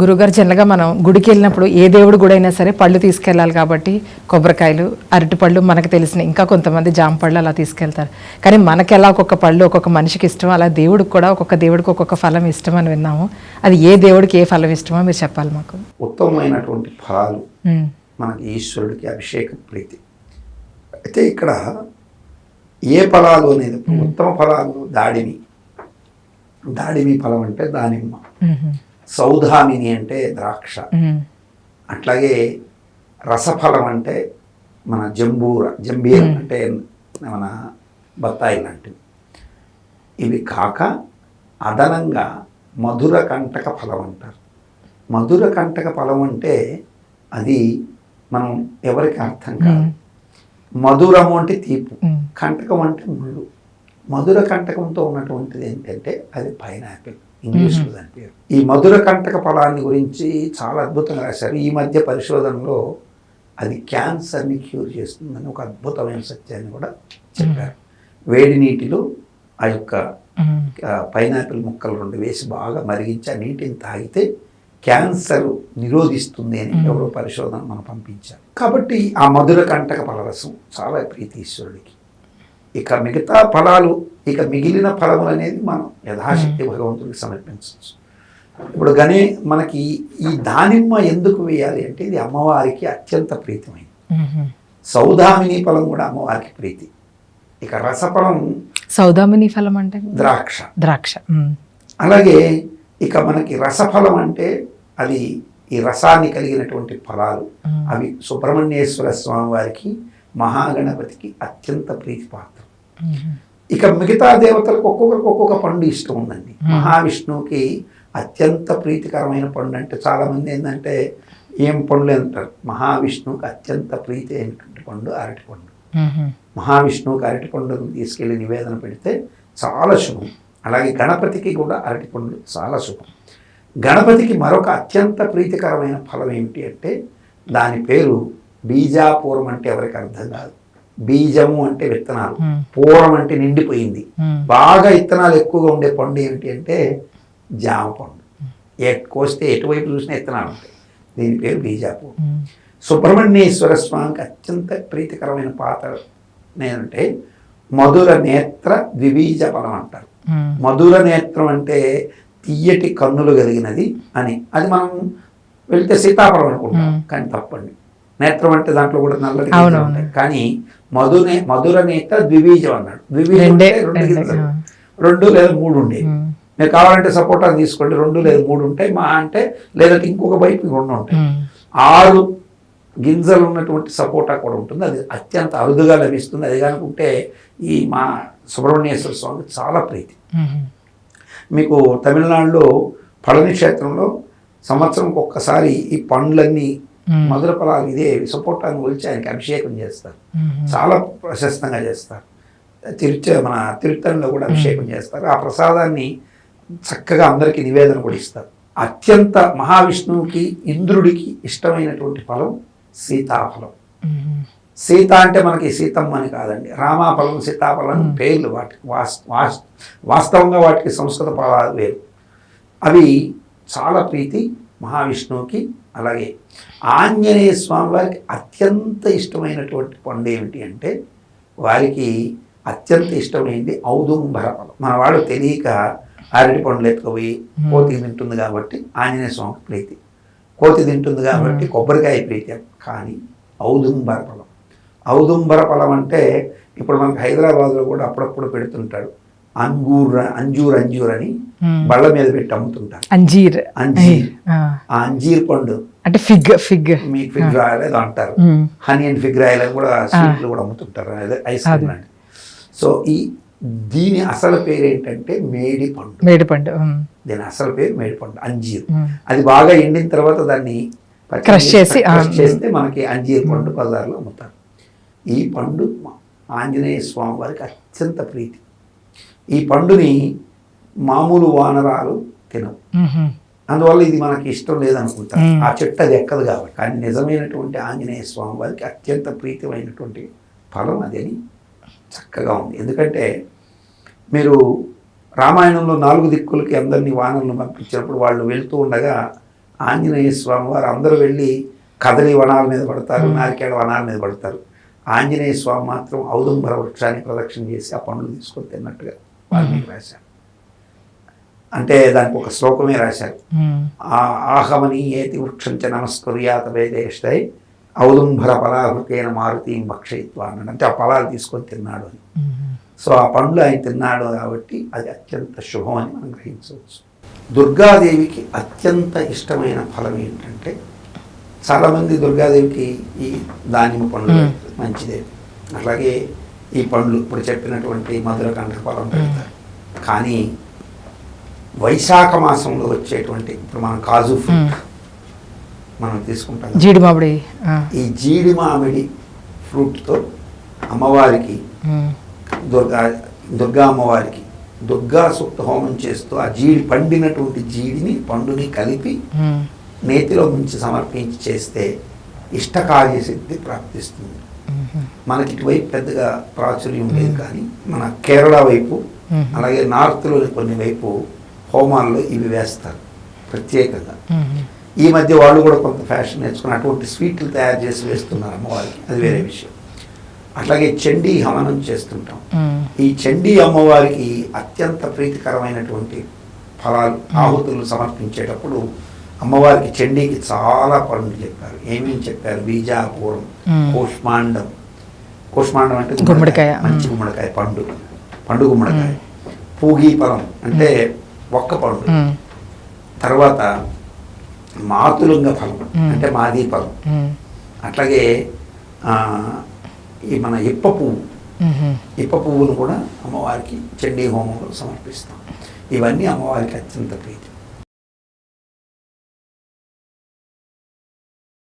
గురుగారు జనరల్గా మనం గుడికి వెళ్ళినప్పుడు ఏ దేవుడు గుడి అయినా సరే పళ్ళు తీసుకెళ్ళాలి కాబట్టి కొబ్బరికాయలు అరటిపళ్ళు మనకు తెలిసిన ఇంకా కొంతమంది జామ పళ్ళు అలా తీసుకెళ్తారు. కానీ మనకి ఎలా ఒక్కొక్క పళ్ళు ఒక్కొక్క మనిషికి ఇష్టం అలా దేవుడికి కూడా ఒక్కొక్క దేవుడికి ఒక్కొక్క ఫలం ఇష్టం అని విన్నాము. అది ఏ దేవుడికి ఏ ఫలం ఇష్టమో మీరు చెప్పాలి మాకు. ఉత్తమమైనటువంటి ఫలాలు మనకి ఈశ్వరుడికి అభిషేక ప్రీతి. అయితే ఇక్కడ ఏ ఫలాలు అనేది ఉత్తమ ఫలాలు దాడిమి. దాడిమి ఫలం అంటే దానిమ్మ. సౌధామిని అంటే ద్రాక్ష. అట్లాగే రసఫలం అంటే మన జంబూర జంబీర అంటే మన బత్తాయి లాంటివి. ఇవి కాక అదనంగా మధుర కంటక ఫలం అంటారు. మధుర కంటక ఫలం అంటే అది మనం ఎవరికి అర్థం కాదు. మధురము అంటే తీపు కంటకం అంటే ముళ్ళు. మధుర కంటకంతో ఉన్నటువంటిది ఏంటంటే అది పైనాపిల్. ఇంగ్లీష్లో దాని పేరు. ఈ మధుర కంటక ఫలాన్ని గురించి చాలా అద్భుతంగా రాశారు. ఈ మధ్య పరిశోధనలో అది క్యాన్సర్ని క్యూర్ చేస్తుందని ఒక అద్భుతమైన సత్యాన్ని కూడా చెప్పారు. వేడి నీటిలో ఆ యొక్క పైనాపిల్ ముక్కలు రెండు వేసి బాగా మరిగించి ఆ నీటిని తాగితే క్యాన్సర్ నిరోధిస్తుంది అని ఎవరో పరిశోధన మనం పంపించారు. కాబట్టి ఆ మధుర కంటక ఫలరసం చాలా ప్రీతి ఈశ్వరుడికి. ఇక మిగతా ఫలాలు ఇక మిగిలిన ఫలములు అనేది మనం యథాశక్తి భగవంతుడికి సమర్పించవచ్చు. ఇప్పుడు గనే మనకి ఈ దానిమ్మ ఎందుకు వేయాలి అంటే ఇది అమ్మవారికి అత్యంత ప్రీతిమైంది. సౌదామిని ఫలం కూడా అమ్మవారికి ప్రీతి. ఇక రసఫలం సౌదామిని ఫలం అంటే? ద్రాక్ష. ద్రాక్ష. అలాగే ఇక మనకి రసఫలం అంటే అది ఈ రసాన్ని కలిగినటువంటి ఫలాలు. అవి సుబ్రహ్మణ్యేశ్వర స్వామి వారికి మహాగణపతికి అత్యంత ప్రీతిపాత్రం. ఉమ్, ఇక మిగతా దేవతలకు ఒక్కొక్కరికి ఒక్కొక్క పండు ఇష్టం ఉందండి. మహావిష్ణువుకి అత్యంత ప్రీతికరమైన పండు అంటే చాలామంది ఏంటంటే ఏం పండ్లు అంటారు? మహావిష్ణువుకి అత్యంత ప్రీతి అయినటువంటి పండు అరటి పండు. మహావిష్ణువుకి అరటి పండును తీసుకెళ్ళి నివేదన పెడితే చాలా శుభం. అలాగే గణపతికి కూడా అరటి పండు చాలా శుభం. గణపతికి మరొక అత్యంత ప్రీతికరమైన ఫలం ఏమిటి అంటే దాని పేరు బీజాపూరం అంటే ఎవరికి అర్థం కాదు. బీజము అంటే విత్తనాలు. పూరం అంటే నిండిపోయింది. బాగా విత్తనాలు ఎక్కువగా ఉండే పండు ఏమిటి అంటే జామ పండు. కోస్తే ఎటువైపు చూసినా విత్తనాలు ఉంటాయి. దీని పేరు బీజాపూర్. ఉమ్, సుబ్రహ్మణ్యేశ్వర స్వామికి అత్యంత ప్రీతికరమైన పాత్ర నేనంటే మధుర నేత్ర ద్విబీజ ఫలం అంటారు. మధుర నేత్రం అంటే తీయటి కన్నులు కలిగినది అని. అది మనం వెళ్తే సీతాఫలం అనుకుంటాం. కానీ తప్పండి. నేత్రం అంటే దాంట్లో కూడా నల్లటి. ఉంటాయి. కానీ మధునే మధుర నేత్ర ద్విబీజం అన్నాడు. ద్విబీజం రెండే అంటే రెండు గింజలు లేదా మూడు ఉండేవి. ఉమ్, మీరు కావాలంటే సపోటా తీసుకోండి. రెండు లేదా మూడు ఉంటాయి. మా అంటే లేదంటే ఇంకొక వైపు రెండు ఉంటాయి. ఆరు గింజలు ఉన్నటువంటి సపోటా కూడా ఉంటుంది. అది అత్యంత అరుదుగా లభిస్తుంది. అది కనుకుంటే ఈ మా సుబ్రహ్మణ్యేశ్వర స్వామికి చాలా ప్రీతి. మీకు తమిళనాడులో పళని క్షేత్రంలో సంవత్సరంకి ఒక్కసారి ఈ పండ్లన్నీ మధుర ఫలాలు ఇదే సపోటాను ఒలిచి ఆయనకి అభిషేకం చేస్తారు. చాలా ప్రశస్తంగా చేస్తారు. తిరుచ మన తిరుత్తణిలో కూడా అభిషేకం చేస్తారు. ఆ ప్రసాదాన్ని చక్కగా అందరికీ నివేదన కూడా ఇస్తారు. అత్యంత మహావిష్ణువుకి ఇంద్రుడికి ఇష్టమైనటువంటి ఫలం సీతాఫలం. సీత అంటే మనకి సీతమ్మ అని కాదండి. రామాఫలం సీతాఫలం పేర్లు వాటికి వాస్ వాస్ వాస్తవంగా వాటికి సంస్కృత పదాలు వేరు. అవి చాలా ప్రీతి మహావిష్ణువుకి అలాగే ఆంజనేయ స్వామి వారికి అత్యంత ఇష్టమైనటువంటి పండు ఏమిటి అంటే వారికి అత్యంత ఇష్టమైంది ఔదుంబర మన వాడు తెలియక అరటి పండ్లు ఎత్తుకుపోయి కోతి తింటుంది కాబట్టి ఆంజనేయ స్వామికి ప్రీతి. కోతి తింటుంది కాబట్టి కొబ్బరికాయ ప్రీతి. కానీ ఔదుంబర ఫలం ఔదుంబర ఫలం అంటే ఇప్పుడు మనకు హైదరాబాద్లో కూడా అప్పుడప్పుడు పెడుతుంటాడు. అంగూర్ అంజూర్ అంజూర్ అని. బళ్ళ మీద పెట్టి అమ్ముతుంటారు. అంజీర్. అంజీర్. ఆ, అంజీర్ పండు. అంటే ఫిగ్ ఫిగ్. మీకు ఫిగ్ రాయల్ ఏదో అంటారు. హనీ అండ్ ఫిగ్ రాయల్ అని కూడా స్వీట్లు కూడా అమ్ముతుంటారు. అదే ఐస్ క్రీమ్ లాంటి సో ఈ దీని అసలు పేరు ఏంటంటే మేడి పండు మేడిపండు ఉమ్, దీని అసలు పేరు మేడి పండు అంజీర్. అది బాగా ఎండిన తర్వాత దాన్ని Crush చేసి, చేస్తే మనకి అంజీర్ పండు బజార్లో అమ్ముతారు. ఈ పండు ఆంజనేయ స్వామి వారికి అత్యంత ప్రీతి. ఈ పండుని మామూలు వానరాలు తినవు అందువల్ల ఇది మనకి ఇష్టం లేదనుకుంటారు. ఆ చెట్టు అది ఎక్కదు కాబట్టి. కానీ నిజమైనటువంటి ఆంజనేయ స్వామి వారికి అత్యంత ప్రీతిమైనటువంటి ఫలం అదని చక్కగా ఉంది. ఎందుకంటే మీరు రామాయణంలో నాలుగు దిక్కులకి అందరినీ వానరులను పంపించినప్పుడు వాళ్ళు వెళ్తూ ఉండగా ఆంజనేయ స్వామి వారు అందరూ వెళ్ళి కదలి వనాల మీద పడతారు నారికేళ వనాల మీద పడతారు. ఆంజనేయ స్వామి మాత్రం ఔదుంబర వృక్షాన్ని ప్రదక్షిణ చేసి ఆ పండ్లు తీసుకొని తిన్నట్టుగా. వాల్మీకి రాశారు. అంటే దానికి ఒక శ్లోకమే రాశారు. ఉమ్, ఆ ఆహమని ఏతి వృక్షంచ నమస్కర్యాత వేదేష్టై ఔదుంబర ఫలాహృతేన మారుతీం భక్షయిత్వా అన్నాడు అంటే ఆ ఫలాలు తీసుకొని తిన్నాడు అని. సో ఆ పండ్లు ఆయన తిన్నాడు కాబట్టి అది అత్యంత శుభం అని మనం గ్రహించవచ్చు. దుర్గాదేవికి అత్యంత ఇష్టమైన ఫలం ఏంటంటే చాలామంది దుర్గాదేవికి ఈ దానిమ్మ పండ్లు మ్మ్. మంచిదే. అట్లాగే ఈ పండ్లు ఇప్పుడు చెప్పినటువంటి మధుర కంఠ ఫలం పెడతారు. కానీ వైశాఖ మాసంలో వచ్చేటువంటి ఇప్పుడు మనం కాజు ఫ్రూట్. మనం తీసుకుంటాం. జీడి మామిడి ఈ జీడి మామిడి ఫ్రూట్తో అమ్మవారికి దుర్గా దుర్గా అమ్మవారికి దుర్గా సూక్త హోమం చేస్తూ ఆ జీడి పండినటువంటి జీడిని పండుని కలిపి నేతిలో ముంచి సమర్పించి చేస్తే ఇష్టకార్య సిద్ధి ప్రాప్తిస్తుంది. మనకి ఇటువైపు పెద్దగా ప్రాచుర్యం లేదు కానీ మన కేరళ వైపు. అలాగే నార్త్లోని కొన్ని వైపు హోమాల్లో ఇవి వేస్తారు ప్రత్యేకంగా. ఈ మధ్య వాళ్ళు కూడా కొంత ఫ్యాషన్ నేర్చుకుని అటువంటి స్వీట్లు తయారు చేసి వేస్తున్నారు అమ్మవారికి. అది వేరే విషయం. అట్లాగే చండీ హవనం చేస్తుంటాం. ఈ చండీ అమ్మవారికి అత్యంత ప్రీతికరమైనటువంటి ఫలాలు ఆహుతులు సమర్పించేటప్పుడు అమ్మవారికి చండీకి చాలా పనులు చెప్పారు. ఏమేమి చెప్పారు? బీజాపూరం. కూష్మాండం కూష్మాండం అంటే గుమ్మడికాయ. మంచి గుమ్మడికాయ పండు. పండు గుమ్మడికాయ. పూగీ ఫలం అంటే ఒక్క పండు. తర్వాత మాతులుంగ ఫలం. అంటే మాది ఫలం అట్లాగే ఈ మన ఇప్ప పువ్వు. ఇప్ప పువ్వును కూడా అమ్మవారికి చండీ హోమంలో సమర్పిస్తాం. ఇవన్నీ అమ్మవారికి అత్యంత ప్రీతి.